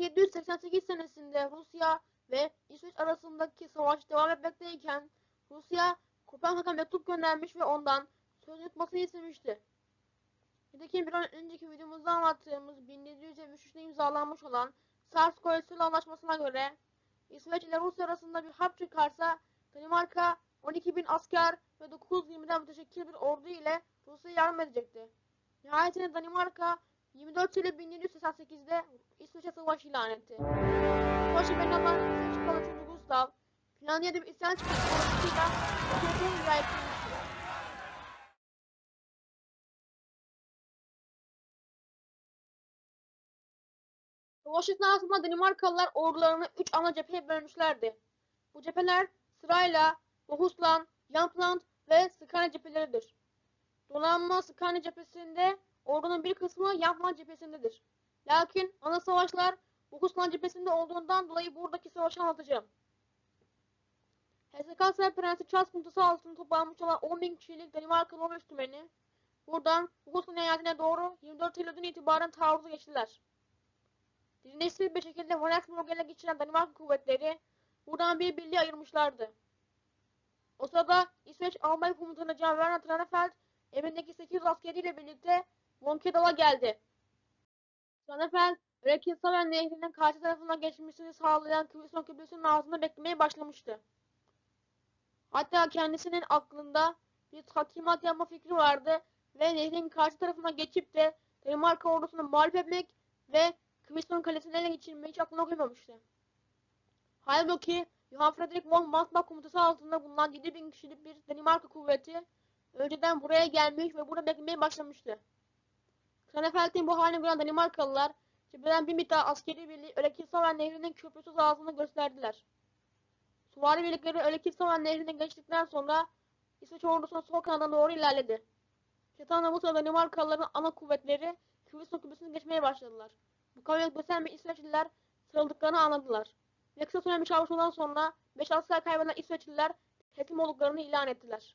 1788 senesinde Rusya ve İsveç arasındaki savaş devam etmekteyken Rusya Kopenhag'a mektup göndermiş ve ondan söz tutmasını istemişti. Nitekim bir önceki videomuzda anlattığımız 1773'te imzalanmış olan Sars-Koysul Anlaşması'na göre İsveç ile Rusya arasında bir harp çıkarsa Danimarka 12 bin asker ve 920'den müteşekkil bir ordu ile Rusya'ya yardım edecekti. Nihayetinde Danimarka 24 Eylül 1788'de İsveç'e savaş ilan etti. Savaşı İsveç Kralı 3. Gustav, Finlandiya'da bir isyan çıkartma dolayısıyla Sovyet'e hizaya etmişti. Savaş esnasında Danimarkalılar ordularını 3 ana cepheye bölmüşlerdi. Bu cepheler sırayla Bohuslän, Jämtland ve Skåne cepheleridir. Donanma Skåne cephesinde ordunun bir kısmı Jämtland cephesindedir. Lakin ana savaşlar Bohuslän cephesinde olduğundan dolayı buradaki savaşı anlatacağım. Hesekasya Prensi Charles komutusu altında toplanmış olan 10.000 kişilik Danimarkalı Norveç tümeni buradan Bohuslän eyaletine doğru 24 Eylül'den itibaren taarruza geçtiler. Dirençsiz bir şekilde Van Exmoor'u ele geçiren Danimarka kuvvetleri buradan bir birliği ayırmışlardı. O sırada İsveç Albay Komutanı Jan Werner Tranefeld evindeki 800 askeriyle birlikte Vonkedal'a geldi. Tranefeld, Rekinsaven nehrinin karşı tarafına geçmesini sağlayan Kıbrıs'ın Kıbrıs'ın ağzında beklemeye başlamıştı. Hatta kendisinin aklında bir takimat yapma fikri vardı ve nehrin karşı tarafına geçip de Danimarka ordusunu mağlup etmek ve Kıbrıs'ın kalesini ele geçirmeyi hiç aklına koymamıştı. Halbuki Johan Fredrik von Mansbach komutusu altında bulunan 7000 kişilik bir Danimarka kuvveti önceden buraya gelmiş ve burada beklemeye başlamıştı. Kranefeld'in bu halini gören Danimarkalılar cepheden bir miktar askeri birliği Ölekilsaven Nehri'nin köprüsüz ağzını gösterdiler. Suvari birlikleri Ölekilsaven Nehri'ni geçtikten sonra İsveç ordusunun sol kanadına doğru ilerledi. Çetanla bu sırada Danimarkalıların ana kuvvetleri Kıbrıs köprüsünü geçmeye başladılar. Bu kavga gösteren ve İsveçliler sarıldıklarını anladılar. Ve kısa süren bir çarpışmadan sonra 5 asker kaybeden İsveçliler teslim olduklarını ilan ettiler.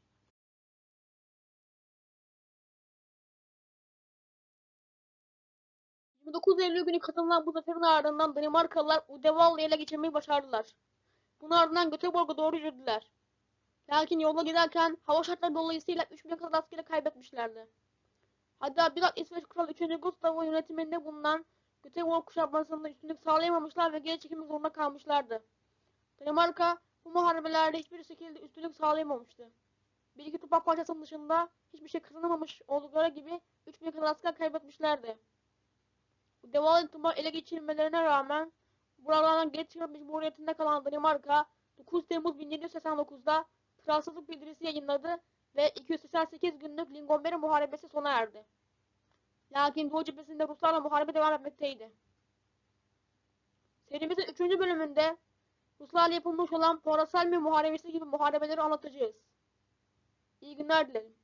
...29 Eylül günü katılınan bu zaferin ardından Danimarkalılar Udeval'ı ele geçirmeyi başardılar. Bunun ardından Göteborg'a doğru yürüdüler. Lakin yolda giderken hava şartları dolayısıyla 3000 kadar askeri kaybetmişlerdi. Hatta bizzat İsveç Kralı 3. Gustav'ın yönetiminde bulunan Göteborg kuşatmasında üstünlük sağlayamamışlar ve geri çekilmek zorunda kalmışlardı. Danimarka bu muharebelerde hiçbir şekilde üstünlük sağlayamamıştı. Bir iki toprak parçasının dışında hiçbir şey kazanamamış oldukları gibi 3000 kadar asker kaybetmişlerdi. Bu devalı toprak ele geçirmelerine rağmen buralardan çıkma mecburiyetinde kalan Danimarka 9 Temmuz 1789'da kralsızlık bildirisi yayınladı ve 288 günlük Lingonberg Muharebesi sona erdi. Lakin Doğu cephesinde Ruslarla muharebe devam etmekteydi. Serimizin 3. bölümünde Ruslarla yapılmış olan Porasalmi Muharebesi gibi muharebeleri anlatacağız. İyi günler dilerim.